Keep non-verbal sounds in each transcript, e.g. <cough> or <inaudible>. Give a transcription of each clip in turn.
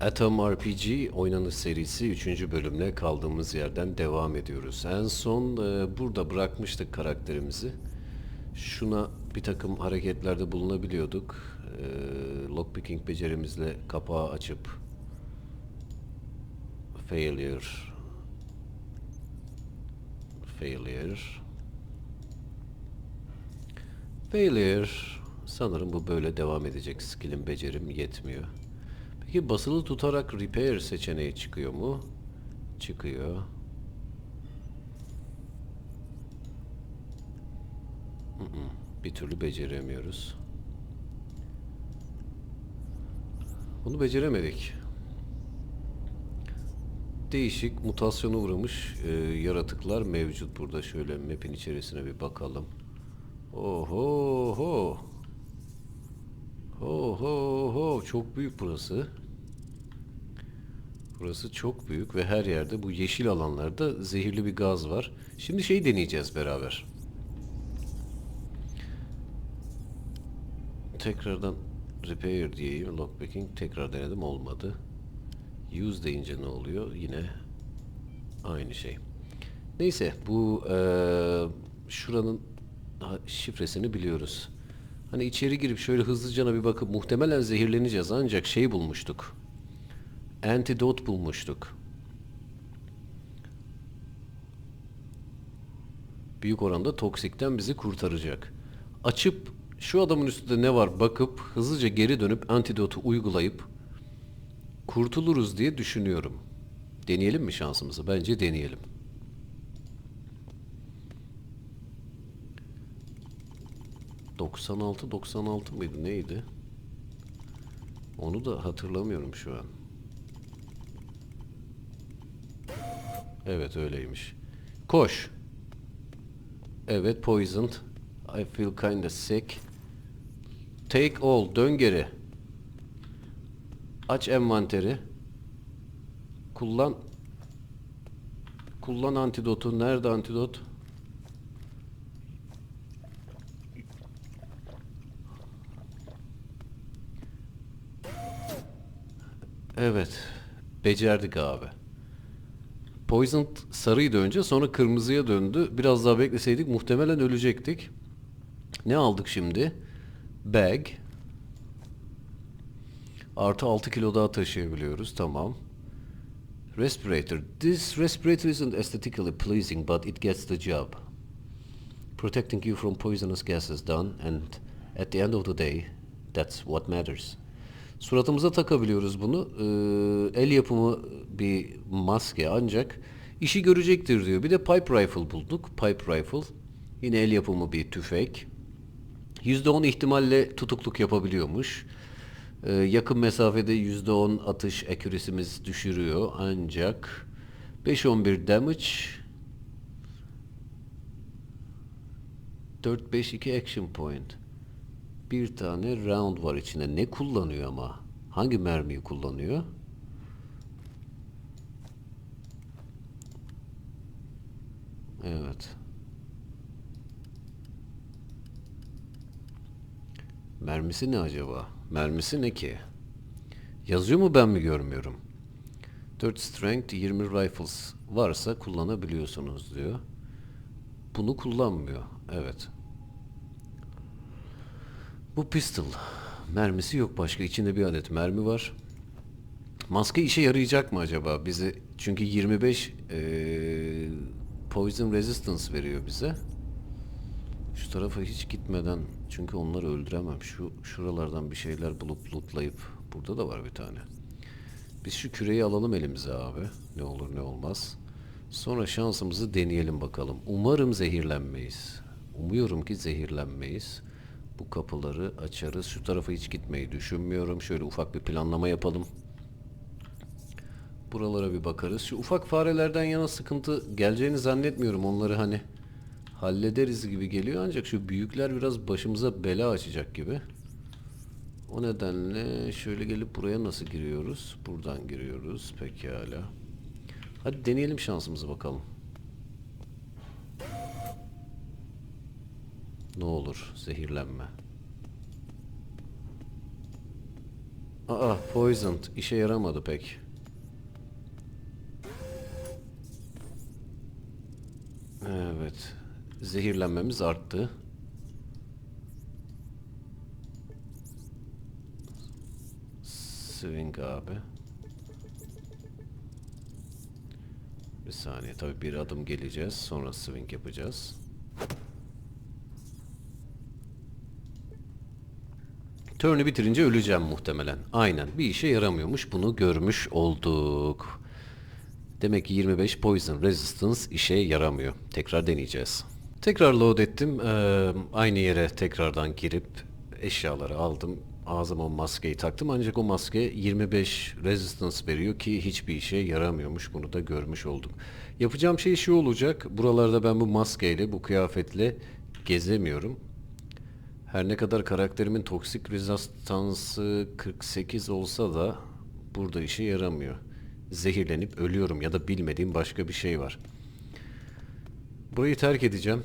Atom RPG oynanış serisi 3. bölümle kaldığımız yerden devam ediyoruz. En son e, burada bırakmıştık karakterimizi. Şuna bir takım hareketlerde bulunabiliyorduk. E, lockpicking becerimizle kapağı açıp failure failure failure sanırım bu böyle devam edecek. Skill'im becerim yetmiyor. Peki basılı tutarak repair seçeneği çıkıyor mu? Çıkıyor. Bir türlü beceremiyoruz. Bunu beceremedik. Değişik mutasyona uğramış e, yaratıklar mevcut burada. Şöyle map'in içerisine bir bakalım. Oho ho. Ho ho ho çok büyük burası. Burası çok büyük ve her yerde bu yeşil alanlarda zehirli bir gaz var. Şimdi şey deneyeceğiz beraber. Tekrardan repair diyeyim. Lockpicking tekrar denedim olmadı. Use deyince ne oluyor? Yine aynı şey. Neyse bu eee, şuranın şifresini biliyoruz. Hani içeri girip şöyle hızlıcana bir bakıp muhtemelen zehirleneceğiz ancak şey bulmuştuk. Antidot bulmuştuk. Büyük oranda toksikten bizi kurtaracak. Açıp şu adamın üstünde ne var bakıp hızlıca geri dönüp antidotu uygulayıp kurtuluruz diye düşünüyorum. Deneyelim mi şansımızı? Bence deneyelim. ...96 96 mıydı neydi? Onu da hatırlamıyorum şu an. Evet öyleymiş. Koş. Evet poisoned. I feel kinda sick. Take all. Dön geri. Aç envanteri. Kullan. Kullan antidotu. Nerede antidot? Evet. Becerdik abi. Poisoned sarıydı önce sonra kırmızıya döndü. Biraz daha bekleseydik muhtemelen ölecektik. Ne aldık şimdi? Bag. Artı 6 kilo daha taşıyabiliyoruz. Tamam. Respirator. This respirator isn't aesthetically pleasing but it gets the job. Protecting you from poisonous gases done and at the end of the day that's what matters. Suratımıza takabiliyoruz bunu. Ee, el yapımı bir maske ancak işi görecektir diyor. Bir de pipe rifle bulduk. Pipe rifle. Yine el yapımı bir tüfek. %10 ihtimalle tutukluk yapabiliyormuş. Ee, yakın mesafede %10 atış accuracy'miz düşürüyor ancak 5-11 damage 4-5-2 action point. Bir tane round var içinde. Ne kullanıyor ama? Hangi mermiyi kullanıyor? Evet. Mermisi ne acaba? Mermisi ne ki? Yazıyor mu ben mi görmüyorum? 4 strength 20 rifles varsa kullanabiliyorsunuz diyor. Bunu kullanmıyor. Evet. Bu pistol. Mermisi yok başka. İçinde bir adet mermi var. Maske işe yarayacak mı acaba? Bizi çünkü 25 eee, poison resistance veriyor bize. Şu tarafa hiç gitmeden çünkü onları öldüremem. Şu şuralardan bir şeyler bulup lootlayıp burada da var bir tane. Biz şu küreyi alalım elimize abi. Ne olur ne olmaz. Sonra şansımızı deneyelim bakalım. Umarım zehirlenmeyiz. Umuyorum ki zehirlenmeyiz. Bu kapıları açarız. Şu tarafa hiç gitmeyi düşünmüyorum. Şöyle ufak bir planlama yapalım. Buralara bir bakarız. Şu ufak farelerden yana sıkıntı geleceğini zannetmiyorum. Onları hani hallederiz gibi geliyor. Ancak şu büyükler biraz başımıza bela açacak gibi. O nedenle şöyle gelip buraya nasıl giriyoruz? Buradan giriyoruz. Pekala. Hadi deneyelim şansımızı bakalım. Ne olur zehirlenme. Aa poisoned. işe yaramadı pek. Evet. Zehirlenmemiz arttı. Swing abi. Bir saniye tabii bir adım geleceğiz sonra swing yapacağız. Turn'ü bitirince öleceğim muhtemelen. Aynen bir işe yaramıyormuş bunu görmüş olduk. Demek ki 25 Poison Resistance işe yaramıyor. Tekrar deneyeceğiz. Tekrar load ettim. Ee, aynı yere tekrardan girip eşyaları aldım. Ağzıma maskeyi taktım ancak o maske 25 Resistance veriyor ki hiçbir işe yaramıyormuş. Bunu da görmüş olduk. Yapacağım şey şu olacak. Buralarda ben bu maskeyle, bu kıyafetle gezemiyorum. Her ne kadar karakterimin toksik rezistansı 48 olsa da burada işe yaramıyor. Zehirlenip ölüyorum ya da bilmediğim başka bir şey var. Burayı terk edeceğim.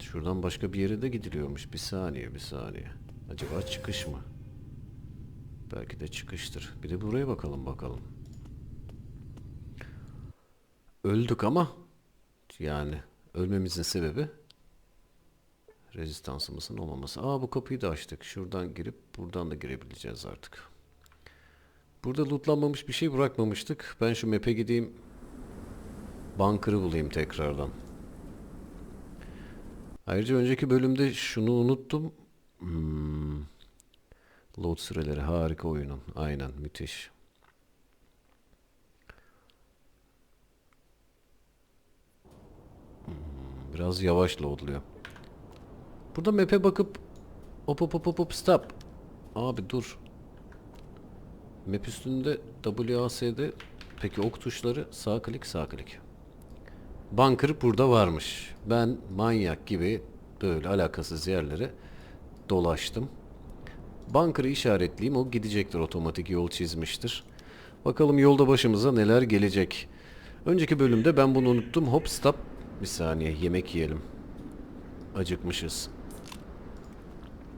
Şuradan başka bir yere de gidiliyormuş. Bir saniye, bir saniye. Acaba çıkış mı? Belki de çıkıştır. Bir de buraya bakalım bakalım. Öldük ama yani ölmemizin sebebi rezistansımızın olmaması. Aa bu kapıyı da açtık. Şuradan girip buradan da girebileceğiz artık. Burada lootlanmamış bir şey bırakmamıştık. Ben şu map'e gideyim. Bunker'ı bulayım tekrardan. Ayrıca önceki bölümde şunu unuttum. Hmm. Load süreleri harika oyunun. Aynen müthiş. Hmm, Biraz yavaş loadluyor. Burada map'e bakıp hop hop hop hop stop. Abi dur. Map üstünde WASD peki ok tuşları sağ klik sağ klik. Bunker burada varmış. Ben manyak gibi böyle alakasız yerlere dolaştım. Bunker'ı işaretleyeyim o gidecektir otomatik yol çizmiştir. Bakalım yolda başımıza neler gelecek. Önceki bölümde ben bunu unuttum. Hop stop. Bir saniye yemek yiyelim. Acıkmışız.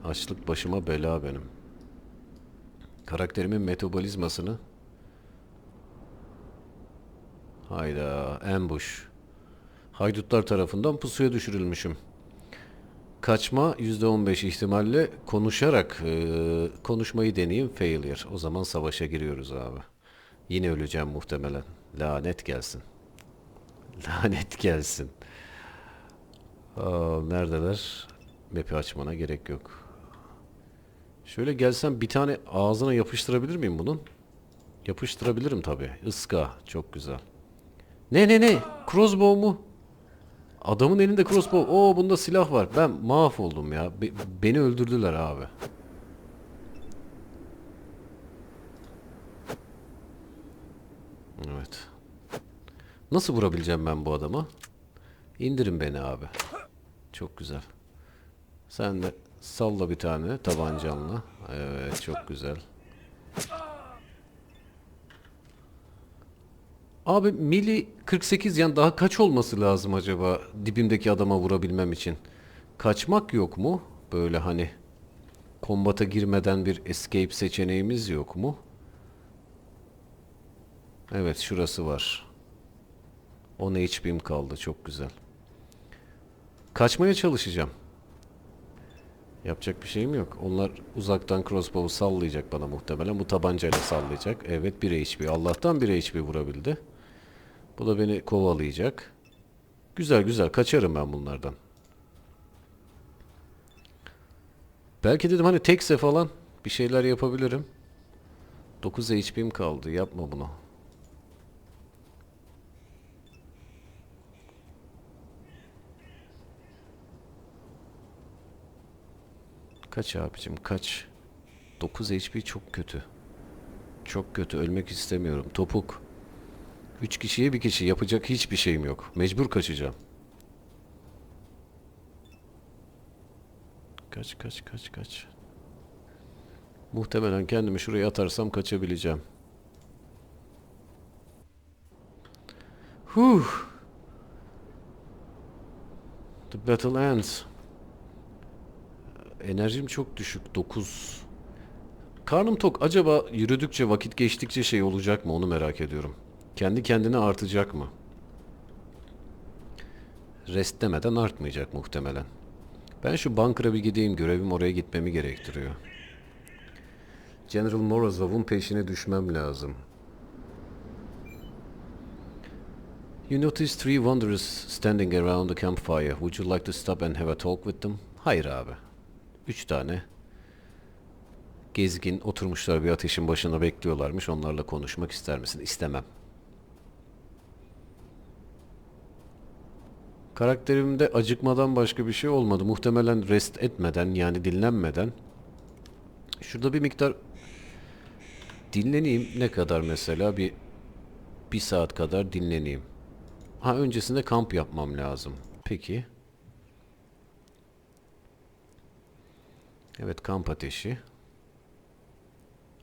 Açlık başıma bela benim. Karakterimin metabolizmasını Hayda ambush. Haydutlar tarafından pusuya düşürülmüşüm. Kaçma %15 ihtimalle konuşarak e, konuşmayı deneyeyim failure. O zaman savaşa giriyoruz abi. Yine öleceğim muhtemelen. Lanet gelsin. <laughs> Lanet gelsin. Aa, neredeler? Map'i açmana gerek yok. Şöyle gelsem bir tane ağzına yapıştırabilir miyim bunun? Yapıştırabilirim tabi. Iska. Çok güzel. Ne ne ne? Crossbow mu? Adamın elinde crossbow. Oo bunda silah var. Ben mahvoldum ya. Be- beni öldürdüler abi. Evet. Nasıl vurabileceğim ben bu adama? İndirin beni abi. Çok güzel. Sen de salla bir tane tabancanla. Evet çok güzel. Abi mili 48 yani daha kaç olması lazım acaba dibimdeki adama vurabilmem için? Kaçmak yok mu? Böyle hani kombata girmeden bir escape seçeneğimiz yok mu? Evet şurası var. 10 HP'm kaldı çok güzel. Kaçmaya çalışacağım. Yapacak bir şeyim yok. Onlar uzaktan crossbow'u sallayacak bana muhtemelen. Bu tabancayla sallayacak. Evet 1 HP. Allah'tan 1 HP vurabildi. Bu da beni kovalayacak. Güzel güzel kaçarım ben bunlardan. Belki dedim hani tekse falan bir şeyler yapabilirim. 9 HP'm kaldı. Yapma bunu. Kaç abicim kaç. 9 HP çok kötü. Çok kötü. Ölmek istemiyorum. Topuk. 3 kişiye bir kişi. Yapacak hiçbir şeyim yok. Mecbur kaçacağım. Kaç kaç kaç kaç. Muhtemelen kendimi şuraya atarsam kaçabileceğim. Huh. The battle ends. Enerjim çok düşük. 9. Karnım tok. Acaba yürüdükçe, vakit geçtikçe şey olacak mı? Onu merak ediyorum. Kendi kendine artacak mı? Rest demeden artmayacak muhtemelen. Ben şu bunker'a bir gideyim. Görevim oraya gitmemi gerektiriyor. General Morozov'un peşine düşmem lazım. You notice three wanderers standing around the campfire. Would you like to stop and have a talk with them? Hayır abi. Üç tane gezgin oturmuşlar bir ateşin başında bekliyorlarmış. Onlarla konuşmak ister misin? İstemem. Karakterimde acıkmadan başka bir şey olmadı. Muhtemelen rest etmeden yani dinlenmeden. Şurada bir miktar dinleneyim. Ne kadar mesela? Bir bir saat kadar dinleneyim. Ha öncesinde kamp yapmam lazım. Peki. Evet kamp ateşi.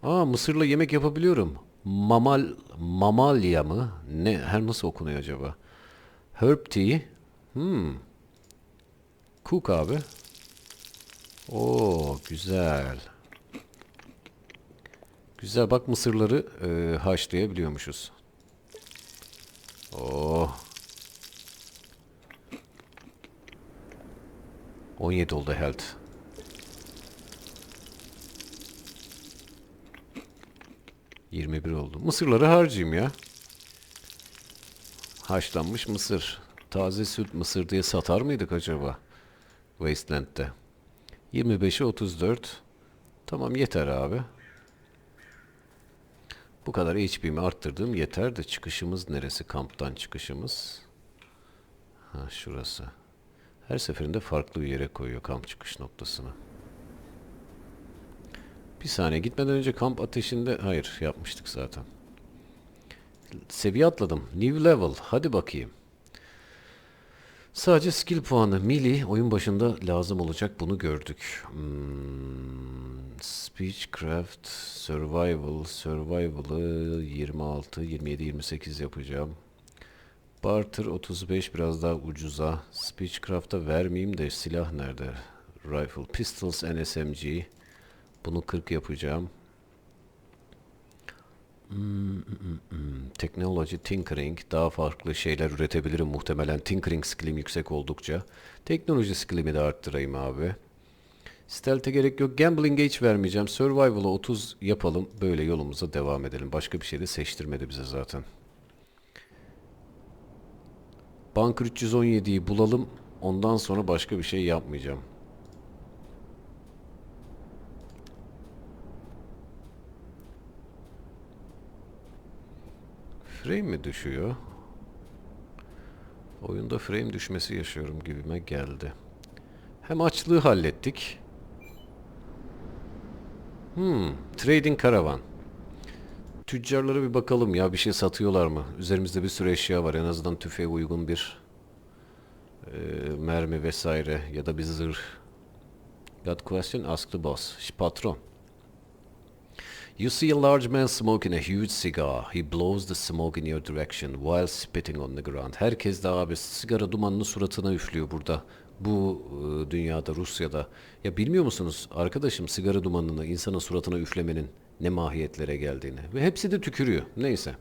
Aa mısırla yemek yapabiliyorum. Mamal mamalya mı? Ne? Her nasıl okunuyor acaba? Herb tea. Hmm. Cook abi. Oo güzel. Güzel bak mısırları e, haşlayabiliyormuşuz. Oh. 17 oldu health. Yirmi bir oldu. Mısırları harcayayım ya. Haşlanmış mısır. Taze süt mısır diye satar mıydık acaba? Wasteland'de. 25'e 34. Tamam yeter abi. Bu kadar HP'mi arttırdığım yeter de çıkışımız neresi? Kamptan çıkışımız. Ha şurası. Her seferinde farklı bir yere koyuyor kamp çıkış noktasını. Bir saniye gitmeden önce kamp ateşinde hayır yapmıştık zaten. Seviye atladım. New level. Hadi bakayım. Sadece skill puanı. Mili oyun başında lazım olacak. Bunu gördük. Hmm, Speechcraft, Survival, Survival'ı 26, 27, 28 yapacağım. Barter 35 biraz daha ucuza. Speechcraft'a vermeyeyim de silah nerede? Rifle, Pistols, NSMG. Bunu 40 yapacağım. Hmm, hmm, hmm. Technology, Tinkering. Daha farklı şeyler üretebilirim muhtemelen. Tinkering skillim yüksek oldukça. Teknoloji skillimi de arttırayım abi. Stealth'e gerek yok. Gambling hiç vermeyeceğim. Survival'a 30 yapalım. Böyle yolumuza devam edelim. Başka bir şey de seçtirmedi bize zaten. Bunker 317'yi bulalım. Ondan sonra başka bir şey yapmayacağım. Frame mi düşüyor? Oyunda frame düşmesi yaşıyorum gibime geldi. Hem açlığı hallettik. Hmm, trading karavan. Tüccarlara bir bakalım ya bir şey satıyorlar mı? Üzerimizde bir sürü eşya var en azından tüfeğe uygun bir e, mermi vesaire ya da bir zırh. Got question? Ask the boss. Patron. You see a large man smoking a huge cigar. He blows the smoke in your direction while spitting on the ground. Herkes de abi sigara dumanını suratına üflüyor burada. Bu e, dünyada, Rusya'da. Ya bilmiyor musunuz arkadaşım sigara dumanını insanın suratına üflemenin ne mahiyetlere geldiğini. Ve hepsi de tükürüyor. Neyse.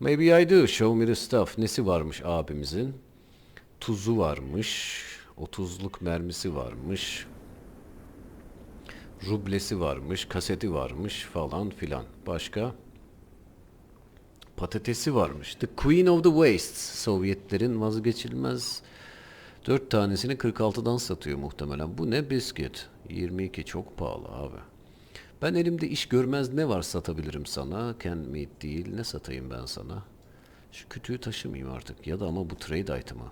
Maybe I do. Show me the stuff. Nesi varmış abimizin? Tuzu varmış. 30'luk mermisi varmış rublesi varmış, kaseti varmış falan filan. Başka? Patatesi varmış. The Queen of the Wastes. Sovyetlerin vazgeçilmez dört tanesini 46'dan satıyor muhtemelen. Bu ne bisküt? 22 çok pahalı abi. Ben elimde iş görmez ne var satabilirim sana. Can meat değil. Ne satayım ben sana? Şu kütüğü taşımayayım artık. Ya da ama bu trade item'ı.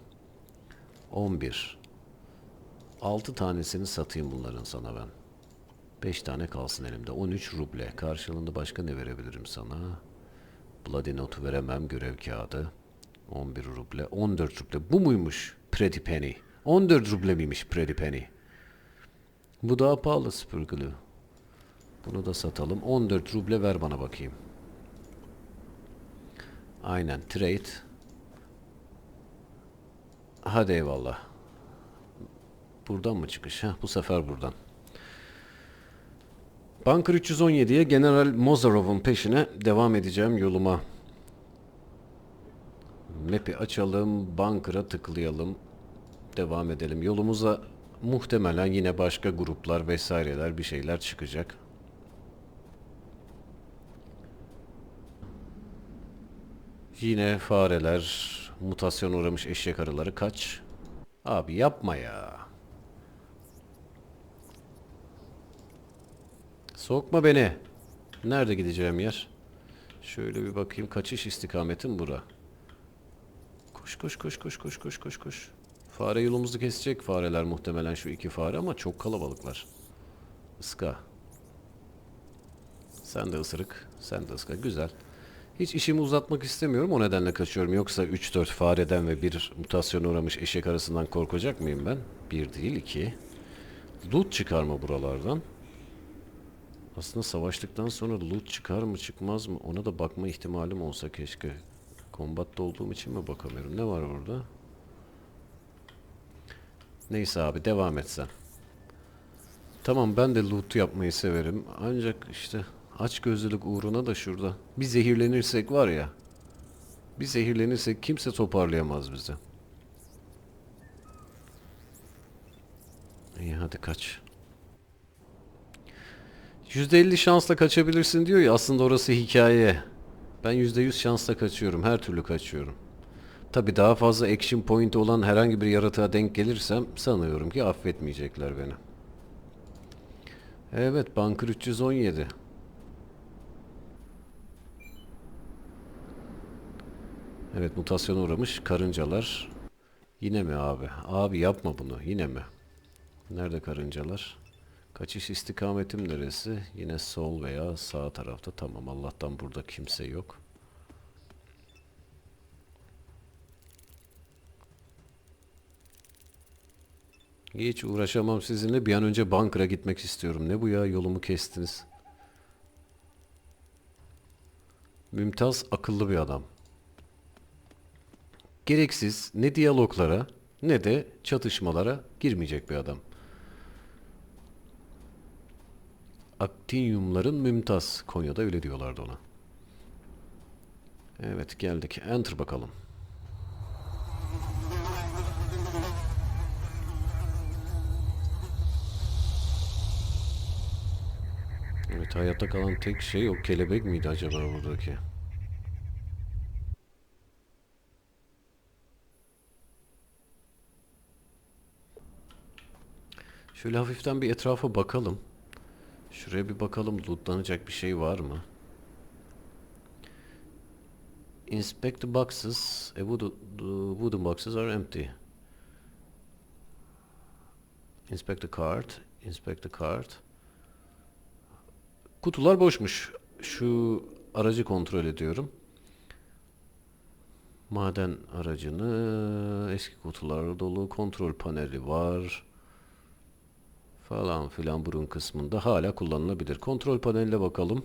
11. 6 tanesini satayım bunların sana ben. 5 tane kalsın elimde. 13 ruble. Karşılığında başka ne verebilirim sana? Bloody note veremem. Görev kağıdı. 11 ruble. 14 ruble. Bu muymuş? Pretty Penny. 14 ruble miymiş Pretty Penny? Bu daha pahalı Spurgle'ı. Bunu da satalım. 14 ruble ver bana bakayım. Aynen. Trade. Hadi eyvallah. Buradan mı çıkış? Heh, bu sefer buradan. Bunker 317'ye General Mozarov'un peşine devam edeceğim yoluma. Map'i açalım, bunker'a tıklayalım. Devam edelim. Yolumuza muhtemelen yine başka gruplar vesaireler bir şeyler çıkacak. Yine fareler, mutasyon uğramış eşek arıları kaç. Abi yapma ya. Sokma beni. Nerede gideceğim yer? Şöyle bir bakayım. Kaçış istikametim bura. Koş koş koş koş koş koş koş koş. Fare yolumuzu kesecek fareler muhtemelen şu iki fare ama çok kalabalıklar. Iska. Sen de ısırık. Sen de ıska. Güzel. Hiç işimi uzatmak istemiyorum o nedenle kaçıyorum. Yoksa 3-4 fareden ve bir mutasyona uğramış eşek arasından korkacak mıyım ben? Bir değil iki. Loot çıkarma buralardan. Aslında savaştıktan sonra loot çıkar mı çıkmaz mı ona da bakma ihtimalim olsa keşke. Kombatta olduğum için mi bakamıyorum? Ne var orada? Neyse abi devam et sen. Tamam ben de loot yapmayı severim. Ancak işte aç gözlülük uğruna da şurada. Bir zehirlenirsek var ya. Bir zehirlenirsek kimse toparlayamaz bizi. İyi hadi kaç. %50 şansla kaçabilirsin diyor ya aslında orası hikaye. Ben %100 şansla kaçıyorum. Her türlü kaçıyorum. Tabi daha fazla action point olan herhangi bir yaratığa denk gelirsem sanıyorum ki affetmeyecekler beni. Evet Bunker 317. Evet mutasyona uğramış karıncalar. Yine mi abi? Abi yapma bunu. Yine mi? Nerede karıncalar? Kaçış istikametim neresi? Yine sol veya sağ tarafta. Tamam Allah'tan burada kimse yok. Hiç uğraşamam sizinle. Bir an önce Bunker'a gitmek istiyorum. Ne bu ya yolumu kestiniz. Mümtaz akıllı bir adam. Gereksiz ne diyaloglara ne de çatışmalara girmeyecek bir adam. Aktinyumların mümtaz. Konya'da öyle diyorlardı ona. Evet geldik. Enter bakalım. Evet hayatta kalan tek şey o kelebek miydi acaba buradaki? Şöyle hafiften bir etrafa bakalım. Şuraya bir bakalım lootlanacak bir şey var mı? Inspect the boxes. A wooden, the wooden boxes are empty. Inspect the cart. Inspect the cart. Kutular boşmuş. Şu aracı kontrol ediyorum. Maden aracını eski kutular dolu kontrol paneli var falan filan burun kısmında hala kullanılabilir. Kontrol paneline bakalım.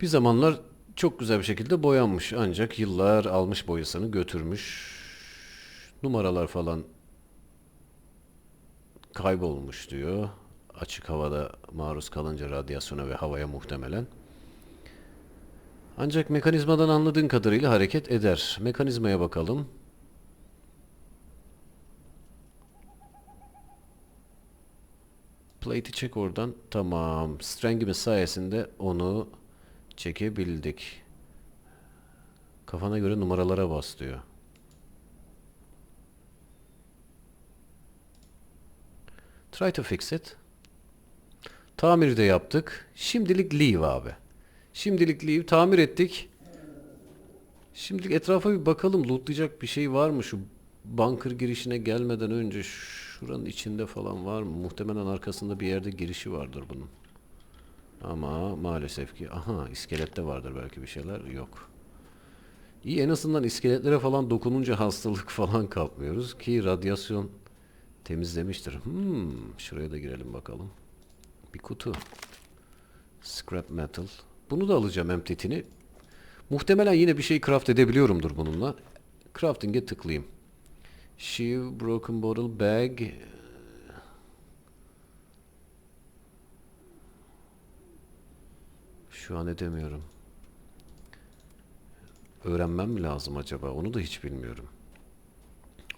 Bir zamanlar çok güzel bir şekilde boyanmış ancak yıllar almış boyasını götürmüş. Numaralar falan kaybolmuş diyor. Açık havada maruz kalınca radyasyona ve havaya muhtemelen. Ancak mekanizmadan anladığın kadarıyla hareket eder. Mekanizmaya bakalım. Plate'i çek oradan. Tamam. Strengimiz sayesinde onu çekebildik. Kafana göre numaralara bas diyor. Try to fix it. Tamir de yaptık. Şimdilik leave abi. Şimdilik leave. Tamir ettik. Şimdilik etrafa bir bakalım. Lootlayacak bir şey var mı şu bunker girişine gelmeden önce şuranın içinde falan var mı? Muhtemelen arkasında bir yerde girişi vardır bunun. Ama maalesef ki aha iskelette vardır belki bir şeyler yok. İyi en azından iskeletlere falan dokununca hastalık <laughs> falan kapmıyoruz ki radyasyon temizlemiştir. Hmm, şuraya da girelim bakalım. Bir kutu. Scrap metal. Bunu da alacağım emptetini. Muhtemelen yine bir şey craft edebiliyorumdur bununla. Crafting'e tıklayayım. Shiv, broken bottle, bag. Şu an edemiyorum. Öğrenmem mi lazım acaba? Onu da hiç bilmiyorum.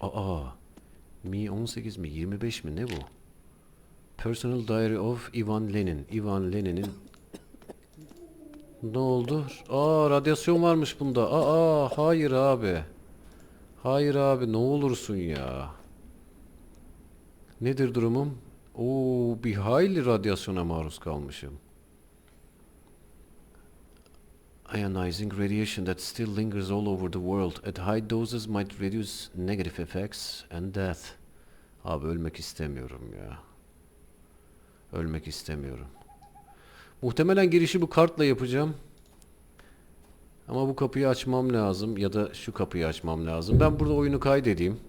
Aa. Mi 18 mi? 25 mi? Ne bu? Personal Diary of Ivan Lenin. Ivan Lenin'in ne oldu? Aa radyasyon varmış bunda. Aa hayır abi. Hayır abi ne olursun ya. Nedir durumum? Oo bir hayli radyasyona maruz kalmışım. Ionizing radiation that still lingers all over the world at high doses might reduce negative effects and death. Abi ölmek istemiyorum ya. Ölmek istemiyorum. Muhtemelen girişi bu kartla yapacağım. Ama bu kapıyı açmam lazım ya da şu kapıyı açmam lazım. Ben burada oyunu kaydedeyim.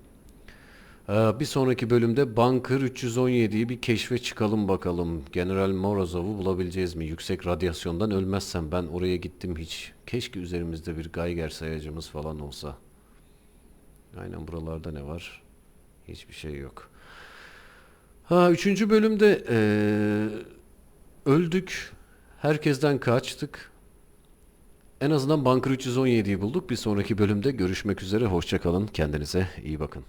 Ee, bir sonraki bölümde Bunker 317'yi bir keşfe çıkalım bakalım. General Morozov'u bulabileceğiz mi? Yüksek radyasyondan ölmezsem ben oraya gittim hiç. Keşke üzerimizde bir Geiger sayacımız falan olsa. Aynen buralarda ne var? Hiçbir şey yok. Ha üçüncü bölümde eee, öldük. Herkesten kaçtık. En azından Bunker 317'yi bulduk. Bir sonraki bölümde görüşmek üzere. Hoşçakalın. Kendinize iyi bakın.